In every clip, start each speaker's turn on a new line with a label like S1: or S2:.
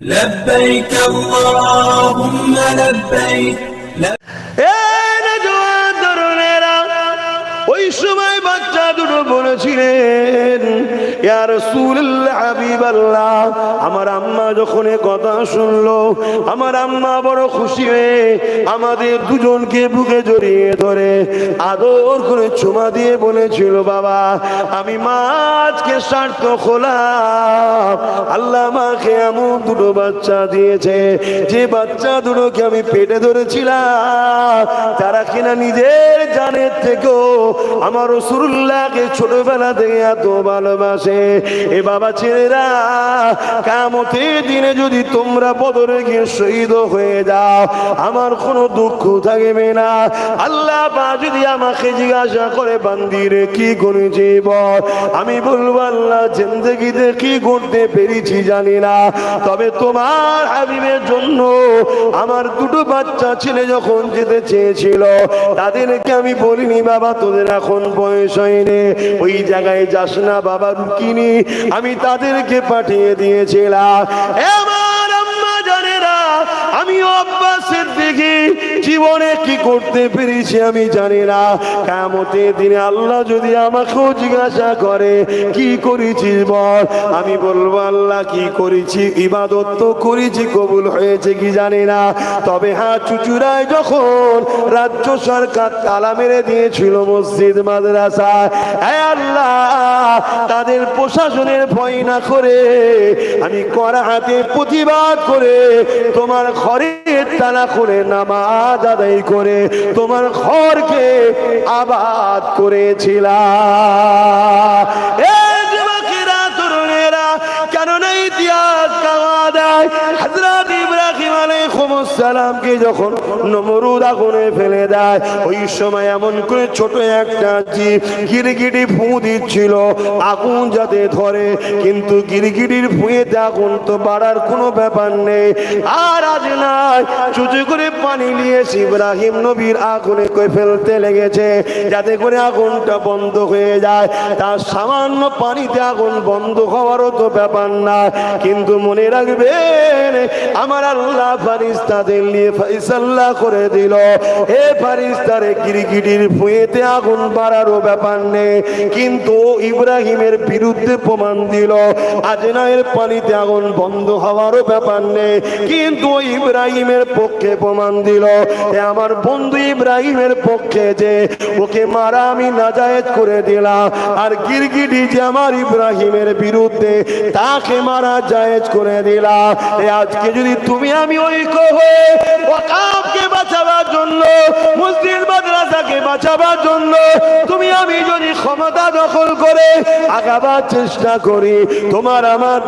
S1: لبيك اللهم لبيك
S2: এই না জোয়ান তরুণেরা, ওই সময় বাচ্চা দুটো বলেছিলেন ইয়া রাসূলুল্লাহ হাবিবাল্লাহ আমার আম্মা যখন কথা শুনলো, আমার আম্মা বড় খুশি হয়ে আমাদের দুজনকে বুকে জড়িয়ে ধরে আদর করে চুমা দিয়ে বলেছিল, বাবা, আমি মাছকে স্বার্থ খোলাম। আল্লাহ মাকে এমন দুটো বাচ্চা দিয়েছে, যে বাচ্চা দুটোকে আমি পেটে ধরেছিলাম। তারা কিনা নিজের জানের থেকেও আমার রসুল্লাহকে ছোটবেলা থেকে এত ভালোবাসে। এ বাবা ছেলেরা, কামতের দিনে যদি তোমরা বদরে গিয়ে শহীদ হয়ে যাও, আমার কোনো দুঃখ থাকবে না। আল্লাহ বা যদি আমাকে জিজ্ঞাসা করে, বান্দিরে কি করেছি বল আমি বলব, আল্লাহ জিন্দগিতে কি করতে পেরেছি জানি না। তবে তোমার হাবিবের জন্য আমার দুটো বাচ্চা ছেলে যখন যেতে চেয়েছিল, তাদেরকে আমি বলিনি, বাবা, তোদের এখন বয়স হয়নি। ওই জায়গায় যাস না, বাবা রুকিনি আমি তাদেরকে পাঠিয়ে দিয়েছিলাম। আমি অভ্যাসের দিকে জীবনে কি করতে পেরেছি আমি জানি না। কামতের দিনে আল্লাহ যদি আমাকেও জিজ্ঞাসা করে, কি করেছিস বল? আমি বলব, আল্লাহ, কি করেছি? ইবাদত তো করেছি, কবুল হয়েছে কি জানি না। তবে হ্যাঁ চুচুরায় যখন রাজ্য সরকার তালা মেরে দিয়েছিল মসজিদ মাদ্রাসা আল্লাহ, তাদের প্রশাসনের ভয় না করে, আমি করা হাতে প্রতিবাদ করে তোমার ঘরের তালা করে নামাজ আদায় করে তোমার ঘরকে আবাদ করেছিলাম সালামকে যখন নমরুদ আগুনে ফেলে দেয়, ওই সময় এমন করে ছোট একটা জীব গিরগিটি ফু দিচ্ছিল। আগুন যাতে ধরে, কিন্তু গিরগিটির ফুঁয়েতে আগুন তো বাড়ার কোনো ব্যাপার নেই। আর আজ নাই, চুচু করে পানি নিয়ে ইব্রাহিম নবীর আগুনে করে ফেলতে লেগেছে, যাতে করে আগুনটা বন্ধ হয়ে যায়। তার সামান্য পানিতে আগুন বন্ধ হওয়ারও তো ব্যাপার না, কিন্তু মনে রাখবেন, আমার আল্লাহ ফারিস্তাদের নিয়ে ফাইসাল্লাহ করে দিল। হে ফারিস্তারে গিরিগিরির ফুয়েতে আগুন বাড়ারও ব্যাপার নেই। কিন্তু ইব্রাহিমের বিরুদ্ধে প্রমাণ দিল। আজনায়ের পানিতে আগুন বন্ধ হওয়ারও ব্যাপার নেই। কিন্তু ইব্রাহিমের পক্ষে প্রমাণ দিল। আমার বন্ধু ইব্রাহিমের পক্ষে যে ওকে মারা আমি নাজায়েজ করে দিলাম। আর গিরগিটি যে আমার ইব্রাহিমের বিরুদ্ধে তাকে মারা জায়েজ করে দিলাম। আজকে যদি তুমি আমি ঐক্য হয়ে ওয়াকাফকে বাঁচাবার জন্য, মসজিদ, মাদ্রাসাকে বাঁচাবার জন্য, তুমি আমি যদি ক্ষমতা দখল করে আগাবার চেষ্টা করি, তোমার আমার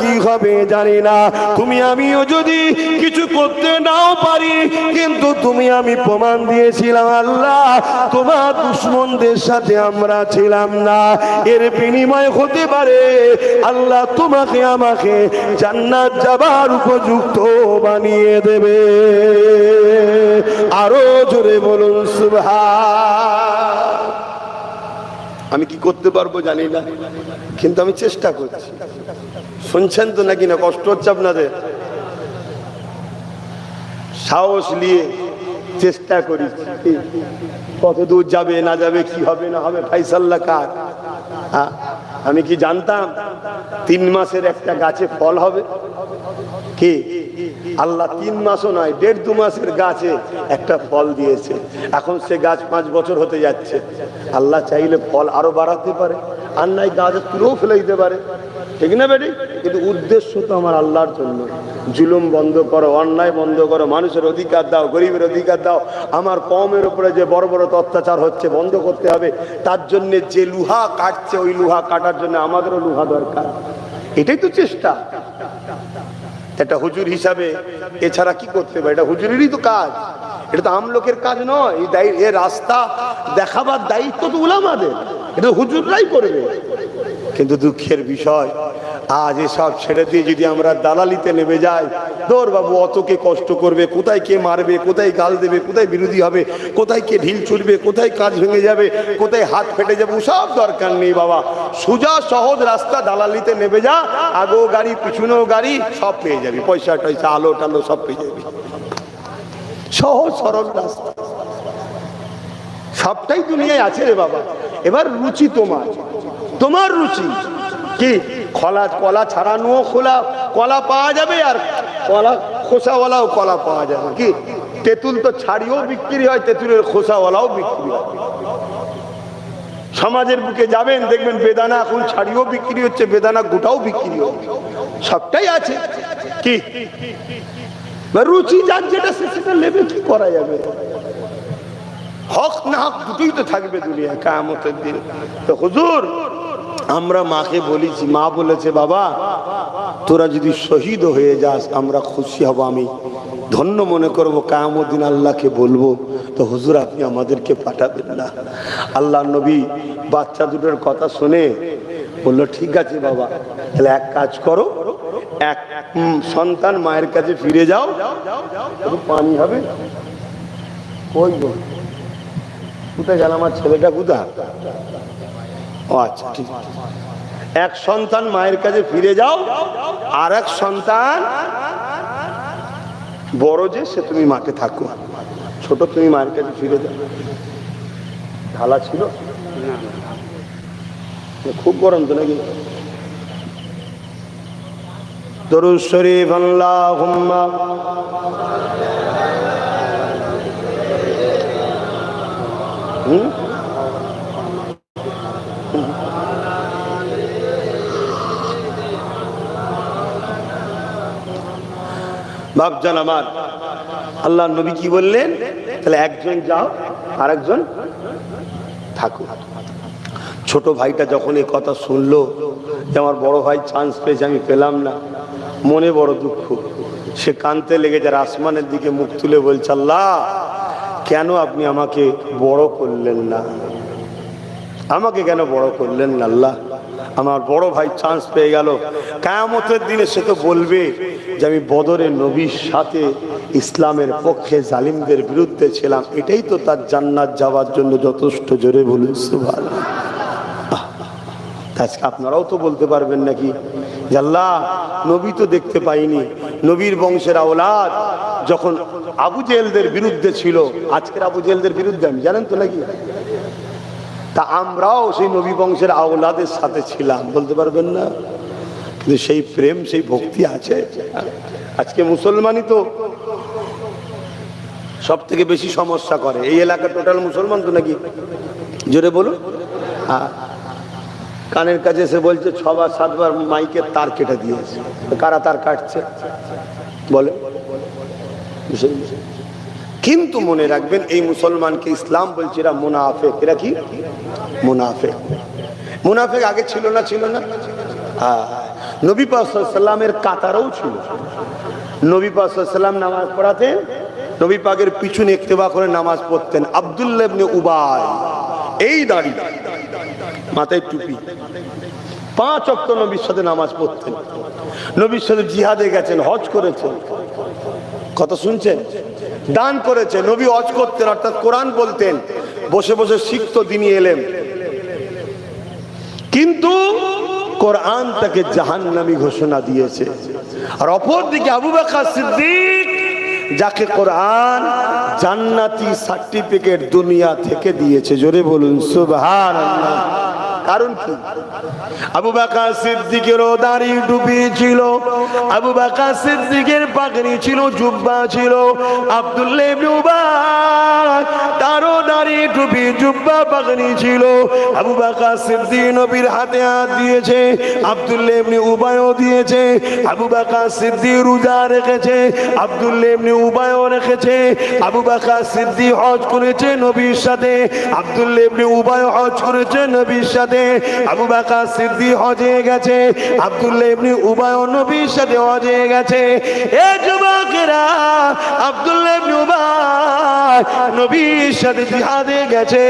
S2: কি হবে জানি না। তুমি আমিও যদি কিছু করতে নাও পারি, কিন্তু তুমি আমি প্রমাণ দিয়েছিলাম, আল্লাহ, তোমার দুশ্মনদের সাথে আমরা ছিলাম না। এর বিনিময় হতে পারে, আল্লাহ তোমাকে আমাকে জান্নাত যাবার উপযুক্ত বানিয়ে দেবে। আরও জোরে বলুন আমি কি করতে পারব জানি না কিন্তু আমি চেষ্টা করছি। শুনছেন তো নাকি না কষ্ট হচ্ছে আপনাদের? সাহস নিয়ে চেষ্টা করি কত দূর যাবে না যাবে কি হবে না হবে ফাইসাল্লা কার? হ্যাঁ, আমি কি জানতাম তিন মাসের একটা গাছে ফল হবে? কি? আল্লাহ তিন মাসও নয়, দেড় দু মাসের গাছে একটা ফল দিয়েছে। এখন সে গাছ পাঁচ বছর হতে যাচ্ছে। আল্লাহ চাইলে ফল আরও বাড়াতে পারে, আর নাই গাছ তুলেও ফেলে দিতে পারে। ঠিক না বেটি? কিন্তু উদ্দেশ্য তো আমার আল্লাহর জন্য। জুলুম বন্ধ করো, অন্যায় বন্ধ করো, মানুষের অধিকার দাও, গরিবের অধিকার দাও। আমার কমের উপরে যে বড় বড় অত্যাচার হচ্ছে বন্ধ করতে হবে, তার জন্য যে লুহা কাটছে, ওই লুহা কাটার জন্য আমাদেরও লুহা দরকার। এটাই তো চেষ্টা। একটা হুজুর হিসাবে এছাড়া কি করতে পারে এটা হুজুরেরই তো কাজ। এটা তো আমলোকের কাজ নয়। এ রাস্তা দেখাবার দায়িত্ব তো উলামাদের এটা হুজুররাই করবে। কিন্তু দুঃখের বিষয়। আজ এসব ছেড়ে দিয়ে যদি আমরা দালালিতে নেমে যাই দৌর বাবু অতকে কষ্ট করবে, কোথায় কে মারবে, কোথায় গাল দেবে, কোথায় বিরোধী হবে, কোথায় কে ঢিল ছুটবে কোথায় কাজ ভেঙে যাবে, কোথায় হাত ফেটে যাবে, সব দরকার নেই বাবা। সোজা, সহজ রাস্তা দালালিতে নেমে যা আগেও গাড়ি, পিছনেও গাড়ি, সব পেয়ে যাবি। পয়সা টয়সা, আলো টালো সব পেয়ে যাবি। সহজ, সরল রাস্তা। সবটাই দুনিয়ায় আছে রে বাবা। এবার রুচি তোমার। তোমার রুচি। কি? কলা কলা ছাড়ানো খোলা, কলা পাওয়া যাবে আর কলা খোসাওয়ালাও কলা পাওয়া যাবে। কি? তেঁতুল তো ছাড়িও বিক্রি হয়, তেঁতুলের খোসাওয়ালাও বিক্রি হয়। সমাজের বুকে যাবেন, দেখবেন বেদানা এখন ছাড়িও বিক্রি হচ্ছে, বেদানা গোটাও বিক্রি হচ্ছে। সবটাই আছে। কি? রুচি যার যেটা সে সেটা নেবে, কি করা যাবে? হক না হক দুটোই তো থাকবে দুনিয়া কামতের দিন। তো হুজুর আমরা মাকে বলেছি, মা বলেছে, বাবা, তোরা যদি শহীদ হয়ে যাস, আমরা খুশি হব আমি। ধন্য মনে করব কায়ামুদ্দিন আল্লাহকে বলব, তো হুজুর, আপনি আমাদেরকে পাঠাবেন না। আল্লাহ নবী বাচ্চা দুটোর কথা শুনে বলল, ঠিক আছে বাবা, তাহলে এক কাজ করো, এক সন্তান মায়ের কাছে ফিরে যাও পানি হবে। কই? কোথায় গেল আমার ছেলেটা কোথায়? আচ্ছা ঠিক। এক সন্তান মায়ের কাছে ফিরে যাও, আর এক সন্তান বড় যে, সে তুমি মাকে থাকো। ছোট তুমি মায়ের কাছে ফিরে যাও। ঢালা ছিল? খুব গরম তো নাকি? দরুদ শরীফ, আল্লাহুম্মা। হুম? বাপজান আমার। আল্লাহ নবী কি বললেন? তাহলে একজন যাও আর একজন থাকো। ছোট ভাইটা যখন এই কথা শুনলো, যে আমার বড় ভাই চান্স পেয়েছে, আমি পেলাম না। মনে বড় দুঃখ। সে কানতে লেগে যার আসমানের দিকে মুখ তুলে বলছে, আল্লাহ, কেন আপনি আমাকে বড় করলেন না? আমাকে কেন বড় করলেন না, আল্লাহ? আমার বড় ভাই চান্স পেয়ে গেল। কায়ামতের দিনে সে তো বলবে যে আমি বদরে নবীর সাথে ইসলামের পক্ষে জালিমদের বিরুদ্ধে ছিলাম। এটাই তো তার জান্নাত যাওয়ার জন্য যথেষ্ট জোরে বলুন সুভাষ আজকে আপনারাও তো বলতে পারবেন নাকি? আল্লাহ, নবী তো দেখতে পাইনি। নবীর বংশের আওলাদ যখন আবু জেলদের বিরুদ্ধে ছিল, আজকের আবু জেলদের বিরুদ্ধে আমি, জানেন তো নাকি? তা আমরাও সেই নবী বংশের আওলাদের সাথে ছিলাম, বলতে পারবেন না? কিন্তু সেই প্রেম, সেই ভক্তি আছে। আজকে মুসলমানই তো সব থেকে বেশি সমস্যা করে। এই এলাকা টোটাল মুসলমান তো নাকি? জোরে বলুন। কানের কাছে এসে বলছে, ছবার, সাতবার মাইকের তার কেটে দিয়েছে। কারা তার কাটছে? বলে কিন্তু মনে রাখবেন, এই মুসলমানকে ইসলাম বলছে এরা মুনাফেক। এরা কি? মুনাফেক। মুনাফেক আগে ছিল না ছিল না? হ্যাঁ। নবী পাসাল্লামের কাতারও ছিল। নবী পাসাল্লাম নামাজ পড়াতেন, নবী পাকের পিছনে একতেবা করে নামাজ পড়তেন আবদুল্লাবনে উবাই। এই দাঁড়িয়ে মাথায় টুপি। পাঁচ অক্ত নবীর সাথে নামাজ পড়তেন। নবীর সাথে জিহাদে গেছেন, হজ করেছেন। কথা শুনছেন? দান করেছে, নবী হজ করতেন, অর্থাৎ কোরআন বলতেন, বসে বসে শিখত দিনই এলেন কিন্তু কোরআন তাকে জাহান্নামী ঘোষণা দিয়েছে। আর অপর দিকে আবু বকর সিদ্দিক, যাকে কোরআন জান্নাতি সার্টিফিকেট দুনিয়া থেকে দিয়েছে, জোরে বলুন, সুবহানাল্লাহ। কারণ কি? আবু বাকা সিদ্দিকেরও দাড়ি ডুবি ছিল আবু বাকা সিদ্দিকের পাগড়ি ছিল, জুব্বা ছিল, আব্দুল্লাহ তারও দাড়ি টুপি, জুব্বা পাগড়ি ছিল। আবু বাকা সিদ্দিক নবীর হাতে হাত দিয়েছে, আব্দুল্লাহ ইবনে উবাইও দিয়েছে, আবু বাকা সিদ্দিক রোজা রেখেছে, আব্দুল্লাহ ইবনে উবাইও রেখেছে। আবু বাকা সিদ্দিক হজ করেছে নবীর সাথে, আব্দুল্লাহ ইবনে উবাই হজ করেছে নবীর সাথে। গেছে, আবু বাকা সিদ্দি হজে গেছে, আব্দুল্লাহ ইবনে উবায় নবীর সাথে হজে গেছে। এ যুবকেরা, আব্দুল্লাহ ইবনে উবায় নবীর সাথে জিহাদে গেছে,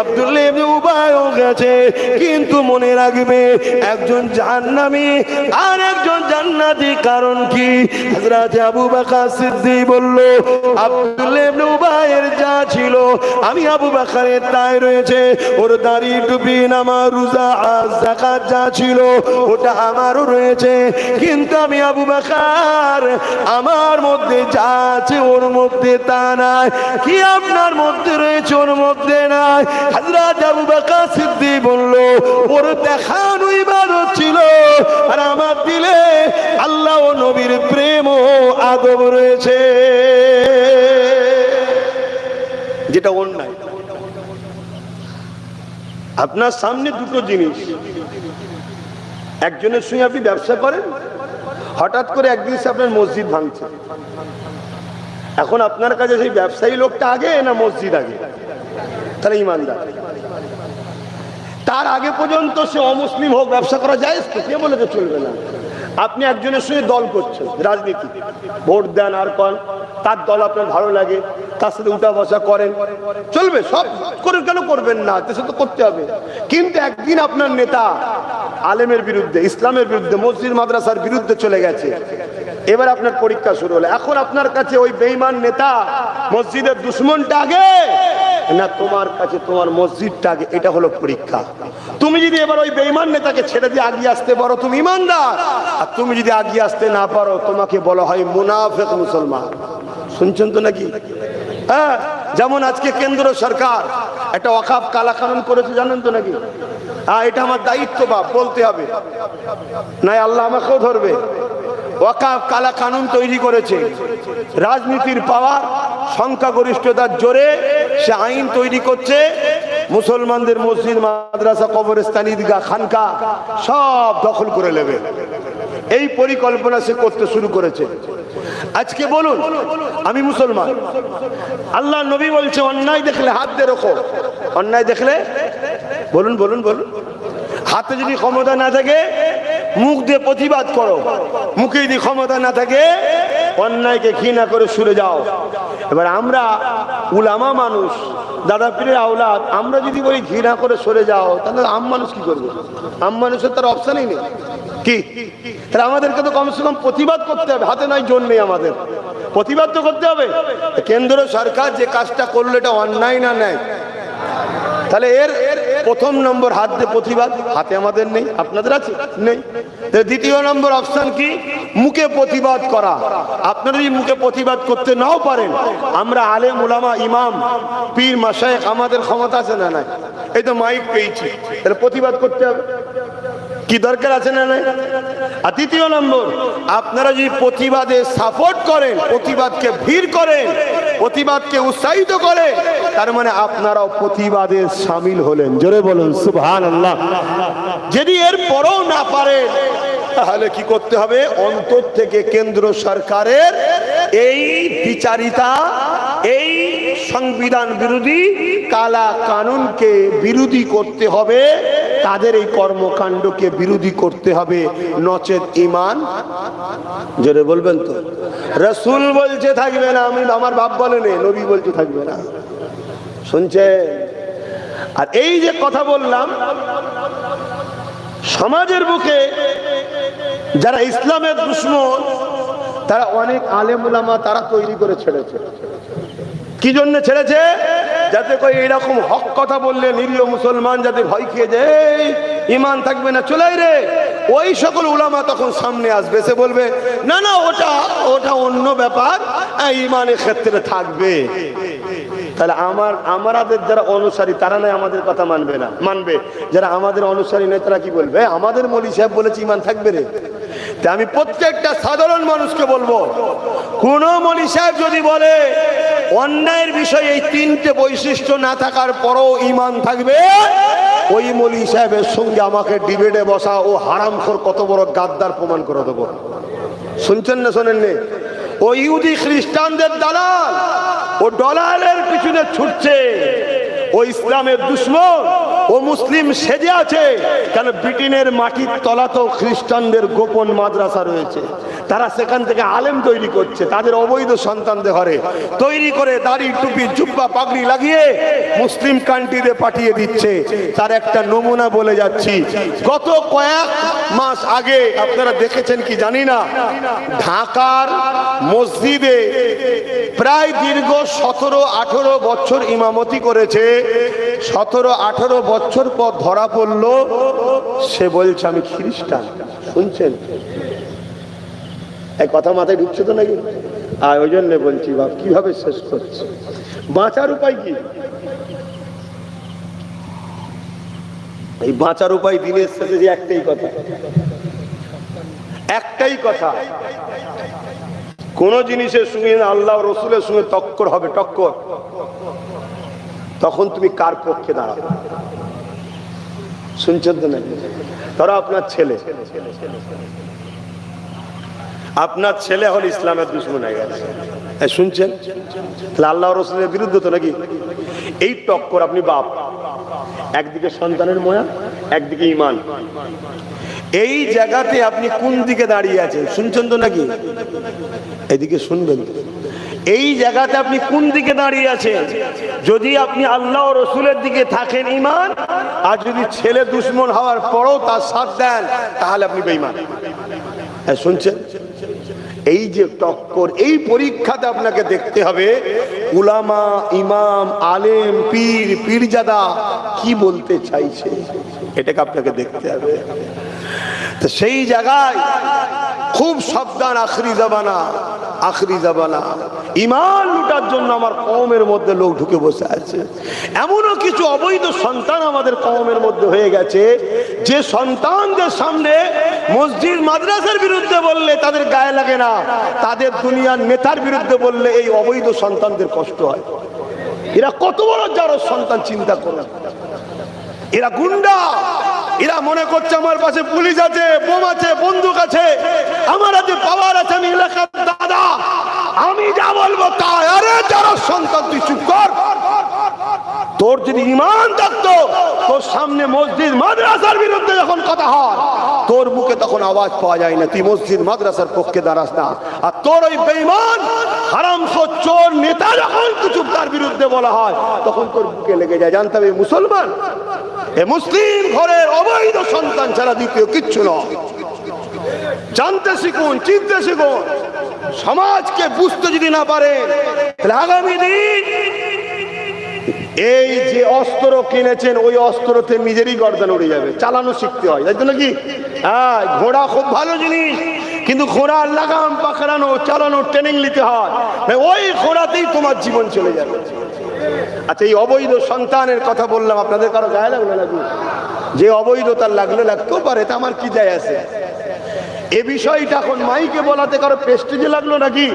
S2: আব্দুল্লাহ উবায়ও গেছে, কিন্তু মনে রাখবে একজন আর একজন জান্নাতি কারণ কি? হযরত আবু বকর সিদ্দিক বলল, আব্দুল্লাহ উবায়ের যা ছিল, আমি আবু বকরের তাই রয়েছে, ওর দাড়ি টুপি নামাজ রোজা যাকাত যা ছিল, ওটা আমারও রয়েছে। কিন্তু আমি আবু আমার মধ্যে যা আছে ওর মধ্যে তা নাই। কি আপনার মধ্যে রয়েছে ওর মধ্যে নাই? আবু বলল, ওর দেখানো ইবাদত ছিল। আর আমার দিলে আল্লাহ ও নবীর প্রেম ও আদব রয়েছে। যেটা অন্যায়। আপনার সামনে দুটো জিনিস। একজনের সঙ্গে আপনি ব্যবসা করেন, হঠাৎ করে একদিন সে আপনার মসজিদ ভাঙছে। এখন আপনার কাছে সেই ব্যবসায়ী লোকটা আগে না মসজিদ আগে? তাহলে ইমানদার। তার আগে পর্যন্ত সে অমুসলিম হোক, ব্যবসা করা যায় কে বলে তো চলবে না। আপনি একজনের সঙ্গে দল করছেন, রাজনীতি। ভোট দেন আর কন, তার দল আপনার ভালো লাগে, তার সাথে উঠা বসা করেন। চলবে, সব করে কেন করবেন না? দেশে তো করতে হবে। কিন্তু একদিন আপনার নেতা আলেমের বিরুদ্ধে, ইসলামের বিরুদ্ধে, মসজিদ মাদ্রাসার বিরুদ্ধে চলে গেছে। এবার আপনার পরীক্ষা শুরু হলো। এখন আপনার কাছে ওই বেইমান নেতা মসজিদের দুশ্মনটা আগে। না, তোমার কাছে তোমার মসজিদটা আগে এটা হলো পরীক্ষা। তুমি যদি এবার ওই বেইমান নেতাকে ছেড়ে দিয়ে আগিয়ে আসতে পারো, তুমি ইমানদার। আর তুমি যদি আগিয়ে আসতে না পারো, তোমাকে বলা হয় মুনাফেক মুসলমান। শুনছেন তো নাকি? হ্যাঁ যেমন আজকে কেন্দ্র সরকার একটা অকাপ কালা কানুন করেছে, জানেন তো নাকি? হ্যাঁ এটা আমার দায়িত্ব বাপ, বলতে হবে। নাই, আল্লাহ আমাকেও ধরবে। ওয়াকাফ কালা কানুন তৈরি করেছে। রাজনীতির পাওয়ার, সংখ্যাগরিষ্ঠতার জোরে সে আইন তৈরি করছে। মুসলমানদের মসজিদ, মাদ্রাসা, কবরস্থান ঈদগা খানকা সব দখল করে নেবে। এই পরিকল্পনা সে করতে শুরু করেছে। আজকে বলুন, আমি মুসলমান। আল্লাহ নবী বলছে, অন্যায় দেখলে হাত দিয়ে রোখো। অন্যায় দেখলে, বলুন বলুন বলুন। হাতে যদি ক্ষমতা না থাকে মুখ দিয়ে প্রতিবাদ করো। মুখে যদি ক্ষমতা না থাকে, অন্যায়কে ঘৃণা করে সরে যাও। এবার আমরা উলামা মানুষ, দাদা পীরের আওলাদ, আমরা যদি বলি ঘৃণা করে সরে যাও, তাহলে আম মানুষ কি করবে? আম মানুষের তার অপশানই নেই। কি? তাহলে আমাদেরকে তো কমসে কম প্রতিবাদ করতে হবে, হাতে নয়, জোর নেই আমাদের। প্রতিবাদ তো করতে হবে। কেন্দ্র সরকার যে কাজটা করল, এটা অন্যায় না নেয় তাহলে এর এর প্রথম নম্বর হাত দিয়ে প্রতিবাদ, হাতে আমাদের নেই, আপনাদের আছে? নেই। দ্বিতীয় নম্বর অপশন কি? মুখে প্রতিবাদ করা। আপনারা যদি মুখে প্রতিবাদ করতে নাও পারেন, আমরা আলে মুলামা ইমাম, পীর মাসায়েক আমাদের ক্ষমতা আছে না নাই? এই তো মাইক পেয়েছি। তাহলে প্রতিবাদ করতে হবে। কি দরকার আছে না নাই? আর তৃতীয় নম্বর, আপনারা যদি প্রতিবাদে সাপোর্ট করেন, প্রতিবাদকে ভিড় করেন, প্রতিবাদকে উৎসাহিত করে তার মানে আপনারাও প্রতিবাদে সামিল হলেন। জোরে বলুন সুবহান আল্লাহ যদি এর পরও না পারেন, তাহলে কি করতে হবে? অন্তর থেকে কেন্দ্র সরকারের এই বিচারিতা, এই সংবিধান বিরোধী কালা কানুনকে বিরোধী করতে হবে, তাদের এই কর্মকাণ্ডকে বিরোধী করতে হবে। নচেত ইমান। জোরে বলবেন তো? রসুল বলছে থাকবে না, আমি আমার বাপ বলেনি নবী বলছে থাকবে না। শুনছে আর এই যে কথা বললাম, সমাজের বুকে যারা ইসলামের দুশ্মন, তারা অনেক আলেমুলামা তারা তৈরি করে ছেড়েছে। কি জন্য ছেড়েছে? যাতে করে এইরকম হক কথা বললে নিরীহ মুসলমান যাতে ভয় খেয়ে যায়। "এই, ইমান থাকবে না চলাই রে। ওই সকল উলামা তখন সামনে আসবে সে বলবে না না ওটা ওটা অন্য ব্যাপার। ইমানের ক্ষেত্রে থাকবে। তাহলে আমার আমাদের যারা অনুসারী, তারা নয় আমাদের কথা মানবে না। মানবে। যারা আমাদের অনুসারী নয়, তারা কি বলবে? আমাদের মলি সাহেব বলেছে ইমান থাকবে রে। আমি প্রত্যেকটা সাধারণ মানুষকে বলব, কোন মলি সাহেব যদি বলে, অন্যায়ের বিষয়ে এই তিনটে বৈশিষ্ট্য না থাকার পরও ইমান থাকবে, ওই মলি সাহেবের সঙ্গে আমাকে ডিবেটে বসা ও হারামখোর কত বড় গাদ্দার প্রমাণ করে দেবো। শুনছেন না শোনেননি? ও ইহুদি খ্রিস্টানদের দালাল ও ডলারের পিছনে ছুটছে। ও ইসলামের দুশ্মন। ও মুসলিম সেজে আছে। কেন ব্রিটেনের মাটির তলাতেও খ্রিস্টানদের গোপন মাদ্রাসা রয়েছে? তারা সেখান থেকে আলেম তৈরি করছে, তাদের অবৈধ সন্তানদের ঘরে। তৈরি করে দাড়ি, টুপি, জুব্বা, পাগড়ি লাগিয়ে মুসলিম কান্ট্রিতে পাঠিয়ে দিচ্ছে। তার একটা নমুনা বলে যাচ্ছি। গত কয়েক মাস আগে, আপনারা দেখেছেন কি জানি না, ঢাকার মসজিদে প্রায় দীর্ঘ সতেরো আঠেরো বছর ইমামতি করেছে। সতেরো আঠেরো বছর পর ধরা পড়ল, সে বলছে, আমি খ্রিস্টান। শুনছেন? এই কথা মাথায় ঢুকছে তো নাকি? আর ওই জন্য বলছি, বাপ, কীভাবে শেষ করছে? বাঁচার উপায় কি? এই বাঁচার উপায় দিনের শেষে যে একটাই কথা। একটাই কথা। কোন জিনিসের সঙ্গে আল্লাহ রসুলের সঙ্গে টক্কর হবে, টক্কর। তখন তুমি কার পক্ষে দাঁড়াবে? শুনছেন তো নাকি? ধরো আপনার ছেলে। আপনার ছেলে এখন ইসলামের দুশ্মন হয়ে গেছে। এই শুনছেন? তাহলে আল্লাহ রসুলের বিরুদ্ধে তো নাকি? এই টক্কর আপনি বাপ। একদিকে সন্তানের ময়া, একদিকে ইমান। এই জায়গাতে আপনি কোন দিকে দাঁড়িয়ে আছেন? শুনছেন তো নাকি? এদিকে শুনবেন তো। এই জায়গাতে আপনি কোন দিকে দাঁড়িয়ে আছেন? যদি আপনি আল্লাহ রসুলের দিকে থাকেন ইমান আর যদি ছেলে দুশ্মন হওয়ার পরও তার সাথ দেন, তাহলে আপনি বেইমান হ্যাঁ শুনছেন? এই যে টক্কর, এই পরীক্ষাতে আপনাকে দেখতে হবে, উলামা, ইমাম, আলেম, পীর, পীরজাদা কি বলতে চাইছে? এটাকে আপনাকে দেখতে হবে। তো সেই জায়গায় খুব সাবধান আখরি জাবানা আখরি জাবানা। ইমান লুটার জন্য আমার কমের মধ্যে লোক ঢুকে বসে আছে। এমনও কিছু অবৈধ সন্তান আমাদের কমের মধ্যে হয়ে গেছে, যে সন্তানদের সামনে মসজিদ মাদ্রাসার বিরুদ্ধে বললে তাদের গায়ে লাগে না, তাদের দুনিয়ার নেতার বিরুদ্ধে বললে এই অবৈধ সন্তানদের কষ্ট হয়। এরা কত বড় যারো সন্তান চিন্তা করে। এরা গুন্ডা এরা মনে করছে আমার পাশে পুলিশ আছে, বোম আছে, বন্দুক আছে। আমার আছে পাওয়ার আছে, আমি এলাকার দাদা। আমি যা বলব তাই। আরে যারা সন্তান, তুই চুপ কর। তোর যদি ইমান থাকতো, তোর সামনে মসজিদ, মাদ্রাসার বিরুদ্ধে যখন কথা হয়, তোর মুখে তখন আওয়াজ পাওয়া যায় না, তুই মসজিদ, মাদ্রাসার পক্ষে দাঁড়াস না। আর তোর ওই বেইমান হারাম চোর নেতা যখন কিছু তার বিরুদ্ধে বলা হয়, তখন তোর বুকে লেগে যায়। জানতে হবে, মুসলমান? এ মুসলিম ঘরের অবৈধ সন্তান ছাড়া দ্বিতীয় কিচ্ছু নয়। জানতে শিখুন, চিনতে শিখুন। সমাজকে বুঝতে যদি না পারে, তাহলে আগামী দিন এই যে অস্ত্র কিনেছেন, ওই অস্ত্রতে নিজেরই গর্দান উড়ে যাবে। চালানো শিখতে হয়, তাই তো নাকি? হ্যাঁ ঘোড়া খুব ভালো জিনিস, কিন্তু ঘোড়ার লাগাম পাকড়ানো চালানো ট্রেনিং নিতে হয়। ওই ঘোড়াতেই তোমার জীবন চলে যাবে। আচ্ছা এই অবৈধ সন্তানের কথা বললাম, আপনাদের কারও গায়ে লাগল নাকি? যে অবৈধ তার লাগলে লাগতেও পারে, তা আমার কি যায় আছে? এ বিষয়টা এখন মাইকে বলাতে কারও পেস্টেজে লাগল নাকি?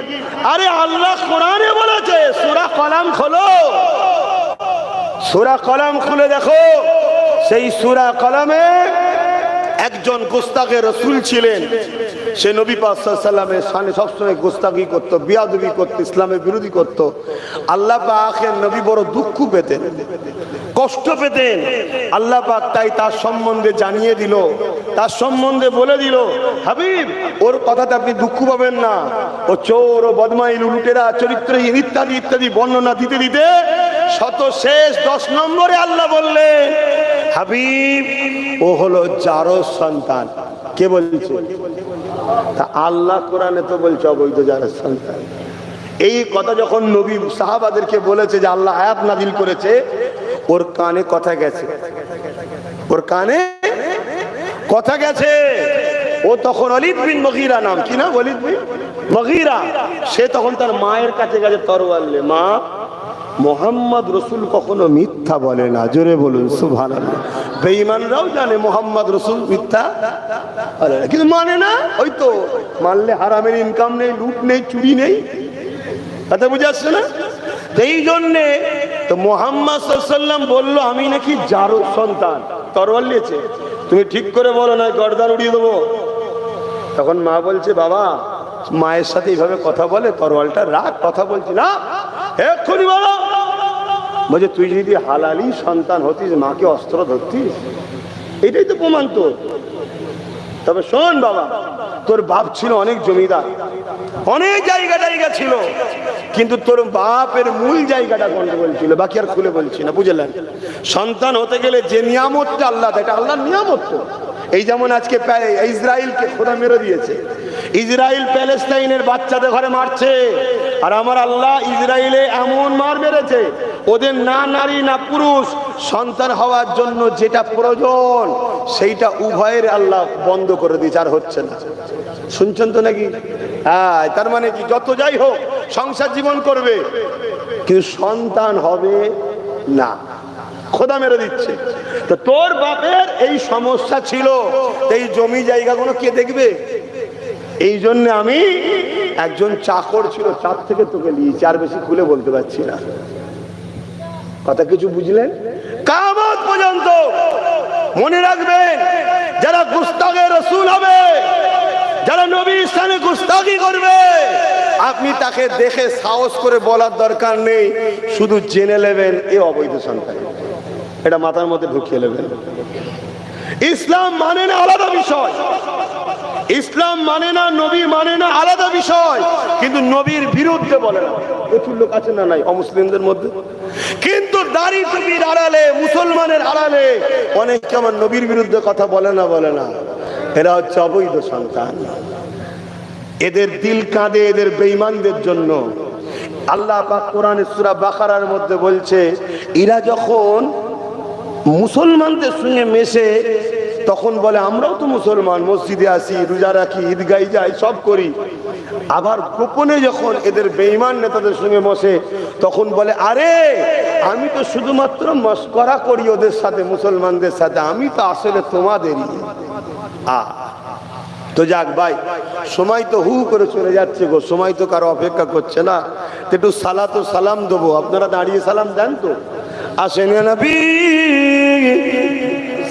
S2: আরে আল্লাহ কোরআনে বলেছে, সুরা কলাম খোলো। সুরা কলাম খুলে দেখো, সেই সুরা কলামে একজন গোস্তাকে রসুল ছিলেন। সে নবী পাসাল্লামের সামনে সবসময় গোস্তাকি করত, বিয়াদবি করতো, ইসলামের বিরোধী করত। আল্লাহ পাকের নবী বড় দুঃখ পেতেন, কষ্ট পেতেন। আল্লাহ পাক তাই তার সম্বন্ধে জানিয়ে দিল, তার সম্বন্ধে বলে দিল, হাবিব, ওর কথাতে আপনি দুঃখ পাবেন না। ও চোর, ও বদমাইল লুটেরা, চরিত্রহীন ইত্যাদি ইত্যাদি বর্ণনা দিতে দিতে শত শেষ দশ নম্বরে আল্লাহ বললেন হাবিব, ও হলো জারো সন্তান। কে বলছে? তা আল্লাহ কোরআনে তো বলছে অবৈধ জারো সন্তান। এই কথা যখন নবী সাহাবাদেরকে বলেছে যে আল্লাহ আয়াত নাজিল করেছে, ওর কানে কথা গেছে। ওর কানে কথা গেছে। ও তখন অলিদ বিন মগিরা নাম। কি না? অলিদ বিন মগিরা। সে তখন তার মায়ের কাছে গেছে তরওয়াল্লে মা মোহাম্মদ রসুল কখনো মিথ্যা বলে না। জোরে বলুন সুভান বেঈমানরাও জানে মোহাম্মদ রসুল মিথ্যা বলে না। কিন্তু মানে না, ওই তো মানলে হারামের ইনকাম নেই লুট নেই, চুরি নেই। কথা বুঝে আসছে না? এই জন্যে তো মোহাম্মদ সাল্লাম বলল, আমি নাকি জারো সন্তান। তরোয়াল নিয়েছে তুমি ঠিক করে বলো না, গর্দান উড়িয়ে দেবো। তখন মা বলছে, বাবা, মায়ের সাথে এইভাবে কথা বলে তরোয়ালটা রাখ কথা বলছি না। এক্ষুনি বলো বলছে, তুই যদি হালালি সন্তান হতিস, মাকে অস্ত্র ধরতিস? এটাই তো প্রমাণ তোর। তবে শোন বাবা, তোর বাপ ছিল অনেক জমিদার। অনেক জায়গা জায়গা ছিল। কিন্তু তোর বাপের মূল জায়গাটা গন্ডগোল ছিল, বাকি আর খুলে বলছি না, বুঝলেন? সন্তান হতে গেলে যে নিয়ামতটা আল্লাহ এটা আল্লাহর নিয়ামত তো। এই যেমন আজকে ইসরায়েলকে খোদা মেরে দিয়েছে। ইসরায়েল প্যালেস্তাইনের বাচ্চাদের ঘরে মারছে। আর আমার আল্লাহ ইসরায়েলে এমন মার মেরেছে ওদের না নারী, না পুরুষ, সন্তান হওয়ার জন্য যেটা প্রয়োজন, সেইটা উভয়ের আল্লাহ বন্ধ করে দিয়েছে, আর হচ্ছে না। শুনছেন তো নাকি? হ্যাঁ তার মানে কি, যত যাই হোক, সংসার জীবন করবে, কিন্তু সন্তান হবে না। খোদা মেরে দিচ্ছে। তো তোর বাপের এই সমস্যা ছিল এই জমি জায়গাগুলো কে দেখবে? এই জন্য আমি একজন চাকর ছিল, চার থেকে তোকে নিয়েছি, আর বেশি খুলে বলতে পারছি না। কথা কিছু বুঝলেন? কামত পর্যন্ত মনে রাখবেন, যারা গুস্তাগে রসুল হবে, যারা নবী স্থানে গুস্তাগি করবে, আপনি তাকে দেখে সাহস করে বলার দরকার নেই, শুধু জেনে নেবেন এ অবৈধ সন্তান। এটা মাথার মধ্যে ঢুকিয়ে নেবেন। ইসলাম মানে না আলাদা বিষয়। ইসলাম মানে না, নবী মানে না আলাদা বিষয়। কিন্তু নবীর বিরুদ্ধে বলে না। প্রচুর লোক আছে না নাই? অমুসলিমদের মধ্যে? কিন্তু দাড়ি টুপির আড়ালে, মুসলমানের আড়ালে, অনেকে আমার নবীর বিরুদ্ধে কথা বলে না বলে না। এরা হচ্ছে অবৈধ সন্তান। এদের দিল কাঁদে এদের বেঈমানদের জন্য। আল্লাহ কোরআনে সূরা বাকারার মধ্যে বলছে, এরা যখন মুসলমানদের সঙ্গে মেশে তখন বলে, আমরাও তো মুসলমান, মসজিদে আসি, রোজা রাখি ঈদগাই যাই, সব করি। আবার গোপনে যখন এদের বেঈমান নেতাদের সঙ্গে বসে, তখন বলে, আরে, আমি তো শুধুমাত্র মস্করা করি ওদের সাথে, মুসলমানদের সাথে, আমি তো আসলে তোমাদেরই। আ, তো যাক ভাই, সময় তো হু করে চলে যাচ্ছে গো, সময় তো কারও অপেক্ষা করছে না। একটু সালা তো সালাম দেবো, আপনারা দাঁড়িয়ে সালাম দেন তো। আসেন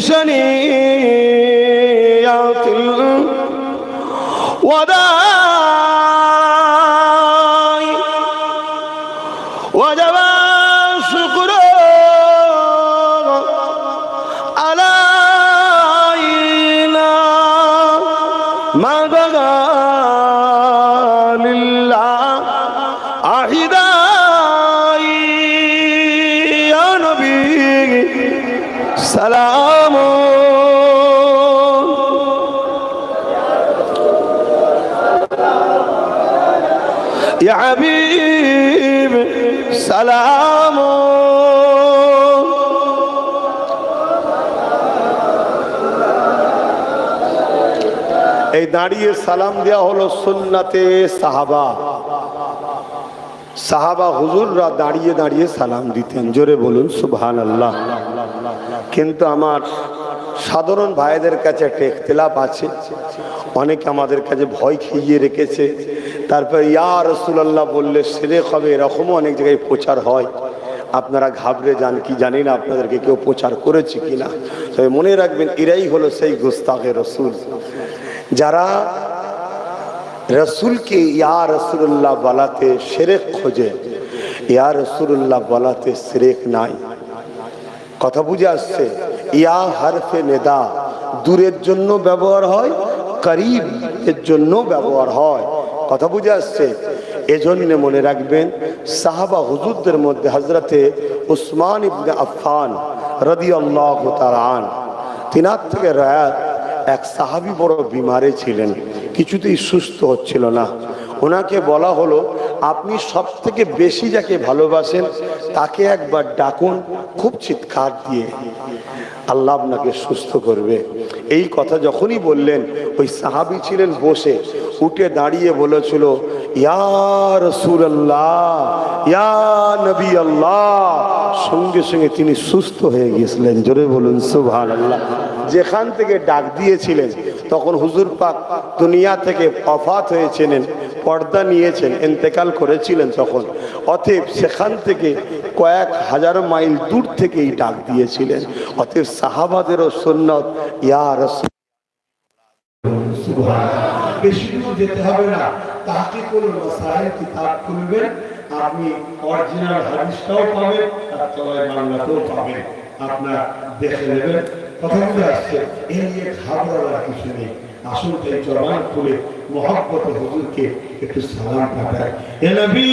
S2: سنيات ولا يا حبيب سلام এই দাঁড়িয়ে সালাম দেওয়া হলো সুন্নাতে সাহাবা সাহাবা হুজুররা দাঁড়িয়ে দাঁড়িয়ে সালাম দিতেন জোরে বলুন সুবহান আল্লাহ কিন্তু আমার সাধারণ ভাইদের কাছে একটা ইখতিলাফ আছে অনেকে আমাদের কাছে ভয় খেয়ে রেখেছে তারপর, ইয়া রসুলাল্লাহ বললে, সেরেক হবে, এরকমও অনেক জায়গায় প্রচার হয়। আপনারা ঘাবড়ে যান, কি জানি না আপনাদেরকে কেউ প্রচার করেছে কিনা তবে মনে রাখবেন, এরাই হলো সেই গুস্তাখে রসুল। যারা রসুলকে ইয়া রসুল্লাহ বলাতে সেরেক খোঁজে, ইয়া রসুল্লাহ বলাতে সেরেক নাই। কথা বুঝে আসছে, ইয়া হারফে নেদা, দূরের জন্য ব্যবহার হয় করিব এর জন্য ব্যবহার হয়। কথা বুঝে আসছে। এজন্য মনে রাখবেন, সাহাবা হুজুরদের মধ্যে হজরতে উসমান ইবনে আফান রদি আল্লাহ তারান তিনার থেকে রায়াত এক সাহাবি বড় বিমারে ছিলেন, কিছুতেই সুস্থ হচ্ছিল না। ওনাকে বলা হলো, আপনি সব থেকে বেশি যাকে ভালোবাসেন, তাকে একবার ডাকুন খুব চিৎকার দিয়ে। আল্লাহ আপনাকে সুস্থ করবে। এই কথা যখনই বললেন, ওই সাহাবি ছিলেন বসে, উঠে দাঁড়িয়ে বলেছিল, ইয়া রসুল্লাহ ইয়া নবী আল্লাহ সঙ্গে সঙ্গে তিনি সুস্থ হয়ে গিয়েছিলেন। জোরে বলুন সুভান আল্লাহ যেখান থেকে ডাক দিয়েছিলেন, তখন হুজুর পাক দুনিয়া থেকে অফাত হয়েছিলেন পর্দা নিয়েছেন, এন্তেকাল করেছিলেন তখন অতএব সেখান থেকে কয়েক হাজার মাইল দূর থেকেই ডাক দিয়েছিলেন। অতএব সাহাবাদেরও সন্ন্যত
S3: ইয়ার আপনার দেখে নেবেন। কথাগুলো আসছে এই নিয়ে ঘাবড়াবার কিছু নেই। আসলে জবান করে মহব্বত হুজুরকে একটু সালাম পাঠায়। এ নবী!